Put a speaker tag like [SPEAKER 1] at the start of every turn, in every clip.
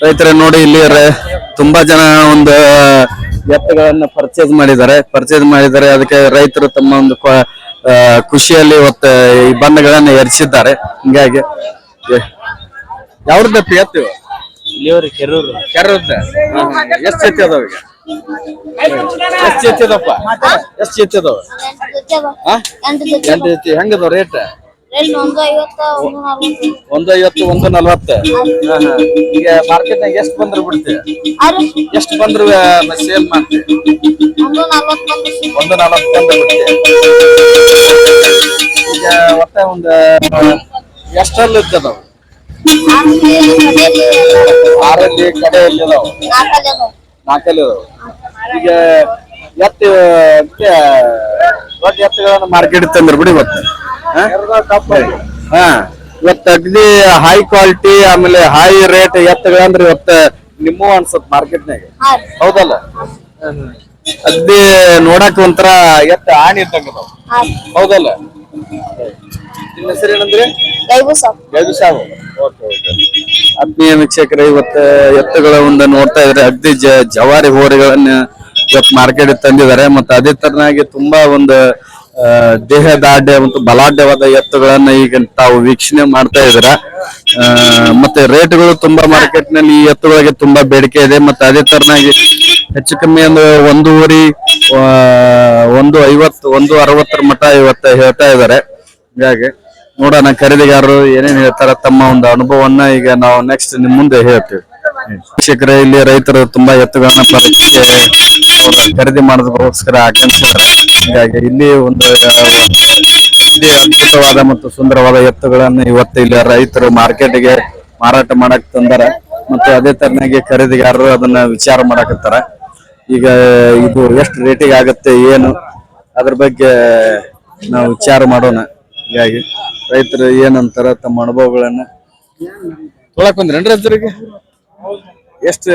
[SPEAKER 1] ರೈತರ ನೋಡಿ ಇಲ್ಲಿ ರ- ತುಂಬಾ ಜನ ಒಂದು ಎತ್ತುಗಳನ್ನ ಪರ್ಚೇಸ್ ಮಾಡಿದ್ದಾರೆ. ಪರ್ಚೇಸ್ ಮಾಡಿದ್ದಾರೆ. ಅದಕ್ಕೆ ರೈತರು ತಮ್ಮ ಒಂದು ಖುಷಿಯಲ್ಲಿ ಇವತ್ತು ಈ ಬಣ್ಣಗಳನ್ನ ಎರಿಸಿದ್ದಾರೆ. ಹಿಂಗಾಗಿ ಯಾವ್ದಪ್ಪ ಎತ್ತು
[SPEAKER 2] ಇಲ್ಲಿಯವ್ರಿ ಕೆರೂರು.
[SPEAKER 1] ಕೆರದ್ದ ಎಷ್ಟು ಎತ್ತಿ ಅದಾವ ಈಗ? ಎಷ್ಟು ಎತ್ತಿ ಅದಾವಪ್ಪ? ಎಷ್ಟು ಎತ್ತಿ ಅದಾವ?
[SPEAKER 3] ಎಂಟು
[SPEAKER 1] ಎತ್ತಿ ಹೆಂಗದಾವ ರೇಟ್?
[SPEAKER 3] ಒಂದು ಐವತ್ತ ಒಂದು ನಲ್ವತ್ತು.
[SPEAKER 1] ಈಗ ಮಾರ್ಕೆಟ್ನಾಗ ಎಷ್ಟು ಬಂದ್ರೆ ಬಿಡ್ತೀವಿ ಎಷ್ಟು ಬಂದ್ರು ಸೇಲ್ ಮಾಡ್ತೀವಿ
[SPEAKER 3] ಒಂದು ನಲ್ವತ್ತು
[SPEAKER 1] ಬಂದ್ರೆ ಬಿಡ್ತೀವಿ ಈಗ ಒಟ್ಟ ಒಂದು ಎಷ್ಟರಲ್ಲಿ ಇದ್ದದವು? ಆರಲ್ಲಿ ಕಡೆಯಲ್ಲಿ ಇದಾವ
[SPEAKER 3] ನಾಲ್ಕಲ್ಲಿ ಅದಾವ.
[SPEAKER 1] ನಾಲ್ಕಲ್ಲಿ ಇದಾವ ಈಗ ಎತ್ತು ದೊಡ್ಡ ಎತ್ತುಗಳನ್ನ ಮಾರ್ಕೆಟ್ ತಂದ್ರೆ ಬಿಡಿ ಇವತ್ತು ಹಾ? ಹಾ. ಇವತ್ತು ಅಗದಿ ಹೈ ಕ್ವಾಲಿಟಿ ಆಮೇಲೆ ಹೈ ರೇಟ್ ಎತ್ತಗಳಂದ್ರೆ ಇವತ್ತು ನಿಮ್ಮ ಅನ್ಸತ್ ಮಾರ್ಕೆಟ್ನಾಗ ಹೌದಲ್ಲ? ಅಗ್ದಿ ನೋಡಕ್ ಒಂಥರ ಎತ್ತ ಆಣಿ ಇದ್ದಂಗ ಹೌದಲ್ಲ? ನಿಮ್ಮ ವೀಕ್ಷಕರ
[SPEAKER 3] ಗೈಬು
[SPEAKER 1] ಸಾವು ಆತ್ಮೀಯ ವೀಕ್ಷಕರೇ ಇವತ್ತು ಎತ್ತುಗಳ ಒಂದು ನೋಡ್ತಾ ಇದ್ರೆ ಅಗ್ದಿ ಜವಾರಿ ಹೋರಿಗಳನ್ನ ಇವತ್ತು ಮಾರ್ಕೆಟ್ ತಂದಿದ್ದಾರೆ. ಮತ್ತೆ ಅದೇ ತರನಾಗಿ ತುಂಬಾ ಒಂದು ದೇಹದಾಢ್ಯ ಮತ್ತು ಬಲಾಢ್ಯವಾದ ಎತ್ತುಗಳನ್ನ ಈಗ ತಾವು ವೀಕ್ಷಣೆ ಮಾಡ್ತಾ ಇದ್ದೀರ. ಮತ್ತೆ ರೇಟ್ಗಳು ತುಂಬಾ ಮಾರ್ಕೆಟ್ನಲ್ಲಿ ಈ ಎತ್ತುಗಳಿಗೆ ತುಂಬಾ ಬೇಡಿಕೆ ಇದೆ. ಮತ್ತೆ ಅದೇ ತರನಾಗಿ ಹೆಚ್ಚು ಕಮ್ಮಿ ಒಂದು ಒಂದೂವರೆ ಒಂದು ಐವತ್ತು, ಒಂದು ಅರವತ್ತರ ಮಠ ಇವತ್ತ ಹೇಳ್ತಾ ಇದ್ದಾರೆ. ಹೀಗಾಗಿ ನೋಡೋಣ ಖರೀದಿಗಾರರು ಏನೇನ್ ಹೇಳ್ತಾರ, ತಮ್ಮ ಒಂದು ಅನುಭವವನ್ನ ಈಗ ನಾವು ನೆಕ್ಸ್ಟ್ ನಿಮ್ ಮುಂದೆ ಹೇಳ್ತೀವಿ. ಶಿಕ್ಷಕರೇ ಇಲ್ಲಿ ರೈತರು ತುಂಬಾ ಎತ್ತುಗಳನ್ನ ಅವ್ರು ಖರೀದಿ ಮಾಡೋದಕ್ಕೋಸ್ಕರ ಆಕಾಂಕ್ಷಿದ್ದಾರೆ ಹೀಗಾಗಿ ಇಲ್ಲಿ ಒಂದು ಇಲ್ಲಿ ಅದ್ಭುತವಾದ ಮತ್ತು ಸುಂದರವಾದ ಎತ್ತುಗಳನ್ನು ಇವತ್ತು ಇಲ್ಲಿ ರೈತರು ಮಾರ್ಕೆಟ್ಗೆ ಮಾರಾಟ ಮಾಡಕ್ ತಂದಾರ. ಮತ್ತೆ ಅದೇ ತರನಾಗಿ ಖರೀದಿಗಾರರು ಅದನ್ನ ವಿಚಾರ ಮಾಡಕತ್ತಾರ. ಈಗ ಇದು ಎಷ್ಟು ರೇಟಿಗೆ ಆಗತ್ತೆ ಏನು ಅದ್ರ ಬಗ್ಗೆ ನಾವು ವಿಚಾರ ಮಾಡೋಣ. ಹೀಗಾಗಿ ರೈತರು ಏನಂತಾರ ತಮ್ಮ ಅನುಭವಗಳನ್ನ ತೊಳಕ್ ಬಂದ್ರೇನ್ರಿ ರೈತರಿಗೆ ಎಷ್ಟು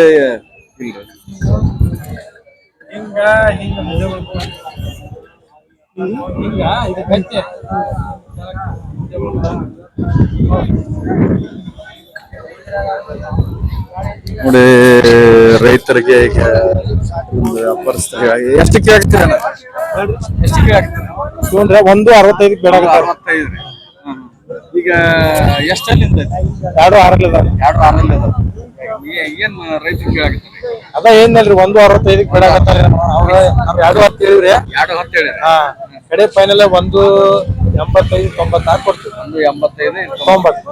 [SPEAKER 1] ಇಲ್ರಿ
[SPEAKER 2] ಹಿಂಗ ಹಿಂಗ ಹಿಂಗ ಇದು ಗಂಟೆ
[SPEAKER 1] ನೋಡಿ ರೈತರಿಗೆ ಈಗ ಒಂದು ಅಪರಿಸ್ಥಿತಿ ಆಗಿ- ಎಷ್ಟಕ್ಕೆ ಆಗ್ತೀರ ಎಷ್ಟಕ್ಕೆ ಆಗ್ತೀರ?
[SPEAKER 2] ಒಂದು ಅರವತ್ತೈದಕ್ಕೆ ಬೇಡ
[SPEAKER 1] ಅರವತ್ತೈದು ರೀ ಈಗ ಎಷ್ಟಲ್ಲಿಂದ
[SPEAKER 2] ಎರಡು ಆರಲ್ಲಿ ಅದಾವ
[SPEAKER 1] ಎರಡು ಆರಲ್ಲಿ ಅದಾವ ಏನ್ ರೈತರು ಕೇಳಾಕತ್ತಾರೆ
[SPEAKER 2] ಅದ ಏನಿಲ್ರಿ ಒಂದು ಅರವತ್ತೈದಕ್ಕೆ ಬೇಡ ಅವ್ರ ನಾವ್ ಎರಡು ಹತ್ತು ಹೇಳಿವ್ರಿ.
[SPEAKER 1] ಎರಡು ಹತ್ತು ಹೇಳಿ
[SPEAKER 2] ಹಾ ಕಡೆ ಫೈನಲ್ ಒಂದು ಎಂಬತ್ತೈದು ತೊಂಬತ್ತಾರು ಕೊಡ್ತೀವಿ.
[SPEAKER 1] ಒಂದು ಎಂಬತ್ತೈದು
[SPEAKER 2] ತೊಂಬತ್ತು.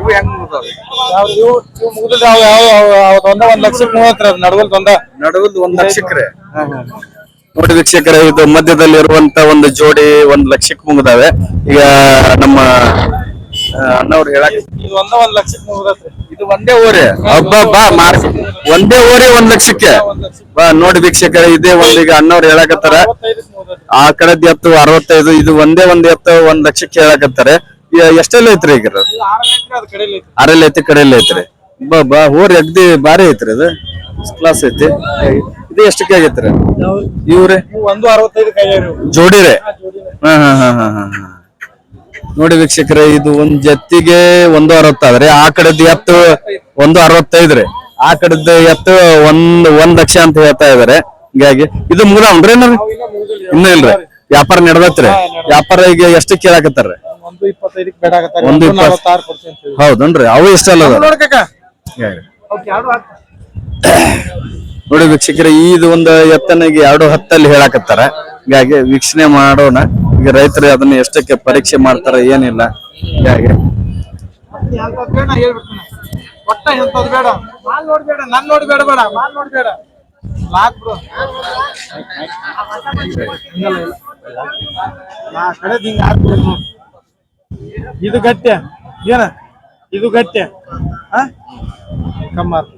[SPEAKER 1] ಇವು ಹೆಂಗ್ ಮುಗ್ದಾವ್ರಿ?
[SPEAKER 2] ಯಾವ ಇವು ಇವು ಮುಗಿದ್ರೆ ಅವು ಯಾವ ಒಂದ ಒಂದ್ ಲಕ್ಷಕ್ ಮೂವತ್ತರ ನಡುವಲ್ ಒಂದ
[SPEAKER 1] ನಡುವದ್ದು ಒಂದ್ ಲಕ್ಷಕ್ರೆ. ನೋಡಿ ವೀಕ್ಷಕರ ಇದು ಮಧ್ಯದಲ್ಲಿ ಇರುವಂತ ಒಂದು ಜೋಡಿ ಒಂದ್ ಲಕ್ಷಕ್ಕೆ ಮುಗಿದಾವೆ. ಈಗ ನಮ್ಮ ಅಣ್ಣವ್ರು ಹೇಳಕ್
[SPEAKER 2] ಇದು ಒಂದ ಒಂದ್ ಲಕ್ಷಕ್ಕೆ ಮುಗಿದತ್ರಿ.
[SPEAKER 1] ಇದು ಒಂದೇ ಊರೇ? ಹಬ್ಬ ಬಾ ಮಾರ್ ಒಂದೇ ಊರಿ ಒಂದ್ ಲಕ್ಷಕ್ಕೆ. ಬಾ ನೋಡಿ ವೀಕ್ಷಕರೇ ಇದೇ ಒಂದೀಗ ಅಣ್ಣವ್ರು ಹೇಳಕತ್ತಾರ. ಆ ಕಡೆದ್ ಎತ್ತು ಅರವತ್ತೈದು ಇದು ಒಂದೇ ಒಂದ್ ಎತ್ತು ಒಂದ್ ಲಕ್ಷಕ್ಕೆ ಹೇಳಕತ್ತಾರೆ. ಎಷ್ಟೆಲ್ಲ ಐತ್ರಿ ಈಗ ಅರಲ್ಲಿ ಐತಿ ಕಡೆಯಲ್ಲಿ ಐತ್ರಿ. ಬಾ ಬಾ ಊರ್ ಎಗ್ದಿ ಬಾರಿ ಐತ್ರಿ ಅದು ಕ್ಲಾಸ್ ಐತಿ. ಇದು ಎಷ್ಟಕ್ಕೆ ಆಗೈತ್ರಿ? ಇವ್ರೆ
[SPEAKER 2] ಇವು ಒಂದು ಅರವತ್ತೈದು.
[SPEAKER 1] ಜೋಡಿರೆ. ಹಾ ಹಾ ಹಾ ಹಾ ಹಾ ಹಾ. ನೋಡಿ ವೀಕ್ಷಕರೇ ಇದು ಒಂದ್ ಜತ್ತಿಗೆ ಒಂದು ಅರವತ್ತಾದ್ರೆ ಆ ಕಡೆದ್ ಎತ್ತು ಒಂದು ಅರವತ್ತೈದ್ರಿ. ಆ ಕಡೆದ ಎತ್ತು ಒಂದ್ ಒಂದ್ ಲಕ್ಷ ಅಂತ ಹೇಳ್ತಾ ಇದಾರೆ. ಹೀಗಾಗಿ ಇದು ಮುಗ್ದಾವ್ರಿ ನಾವು ಇನ್ನ ಇಲ್ರಿ. ವ್ಯಾಪಾರ ನಡ್ದತ್ರಿ. ವ್ಯಾಪಾರ ಈಗ ಎಷ್ಟು ಕೇಳಾಕತ್ತಾರ
[SPEAKER 2] ಒಂದು
[SPEAKER 1] ಹೌದನ್ರಿ? ಅವು ಇಷ್ಟಲ್ಲ
[SPEAKER 2] ನೋಡಿ
[SPEAKER 1] ವೀಕ್ಷಕರೇ ಇದು ಒಂದು ಎತ್ತನಿಗೆ ಎರಡು ಹತ್ತಲ್ಲಿ ಹೇಳಾಕತ್ತಾರ. ಹೀಗಾಗಿ ವೀಕ್ಷಣೆ ಮಾಡೋಣ. ಈಗ ರೈತರು ಅದನ್ನ ಎಷ್ಟಕ್ಕೆ ಪರೀಕ್ಷೆ ಮಾಡ್ತಾರೆ ಏನಿಲ್ಲ. ಹೀಗಾಗಿ
[SPEAKER 2] ಬೇಡ ಒಟ್ಟ ಬೇಡ ಬೇಡ ಬಿಡು ಕಡೆ ಹಿಂಗ ಇದು ಗಟ್ಟ, ಏನ? ಇದು ಗಟ್ಟ ಕಮ್ಮಾರ್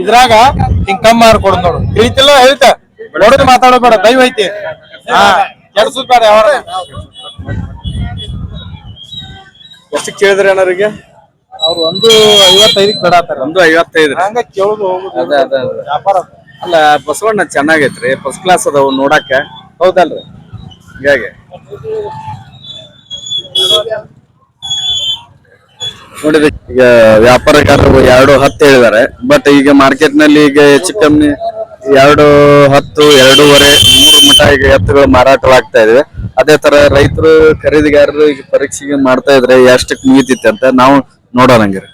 [SPEAKER 2] ಇದ್ರಾಗ ಹಿಂಗ್ ಕಮ್ಮಾರ್ ಕೊಡ್ ನೋಡು. ತಿಳಿತಿಲ್ಲ ಹೇಳ್ತ. ನೋಡಿದ್ರೆ ಮಾತಾಡೋಬೇಡ ದೈವ ಐತಿ. ಹಾ ಕೆಲ್ಸದ್ ಬೇಡ ಯಾವ
[SPEAKER 1] ಎಷ್ಟು ಕೇಳಿದ್ರಿ ಅಣ್ಣರಿಗೆ
[SPEAKER 2] ಅವ್ರು ಒಂದು ಐವತ್ತೈದಕ್ಕೆ ಬೇಡಾತಾರ
[SPEAKER 1] ಒಂದು ಐವತ್ತೈದು.
[SPEAKER 2] ಹಂಗ ಕೇಳುದು ಹೋಗುದು.
[SPEAKER 1] ಅದ ಅದ ಅದ.
[SPEAKER 2] ವ್ಯಾಪಾರ.
[SPEAKER 1] ಅಲ್ಲ ಬಸವಣ್ಣ ಚೆನ್ನಾಗೈತ್ರಿ ಫಸ್ಟ್ ಕ್ಲಾಸ್ ಅದಾವ ನೋಡಾಕ ಹೌದಲ್ರಿ. ಹೀಗಾಗಿ. ನೋಡಿ ಈಗ ವ್ಯಾಪಾರಗಾರರು ಎರಡು ಹತ್ತು ಹೇಳಿದ್ದಾರೆ ಬಟ್ ಈಗ ಮಾರ್ಕೆಟ್ನಲ್ಲಿ ಈಗ ಹೆಚ್ಚು ಕಮ್ಮಿ ಎರಡು ಹತ್ತು ಎರಡೂವರೆ ಈಗ ಎತ್ತುಗಳು ಮಾರಾಟವಾಗ್ತಾ ಇದಾವೆ. ಅದೇ ತರ ರೈತರು ಖರೀದಿಗಾರರು ಈಗ ಪರೀಕ್ಷೆಗೆ ಮಾಡ್ತಾ ಇದ್ರೆ ಎಷ್ಟಕ್ಕೆ ಮುಗಿತೈತೆ ಅಂತ ನಾವು ನೋಡೋಣ ಹಂಗಿರಿ.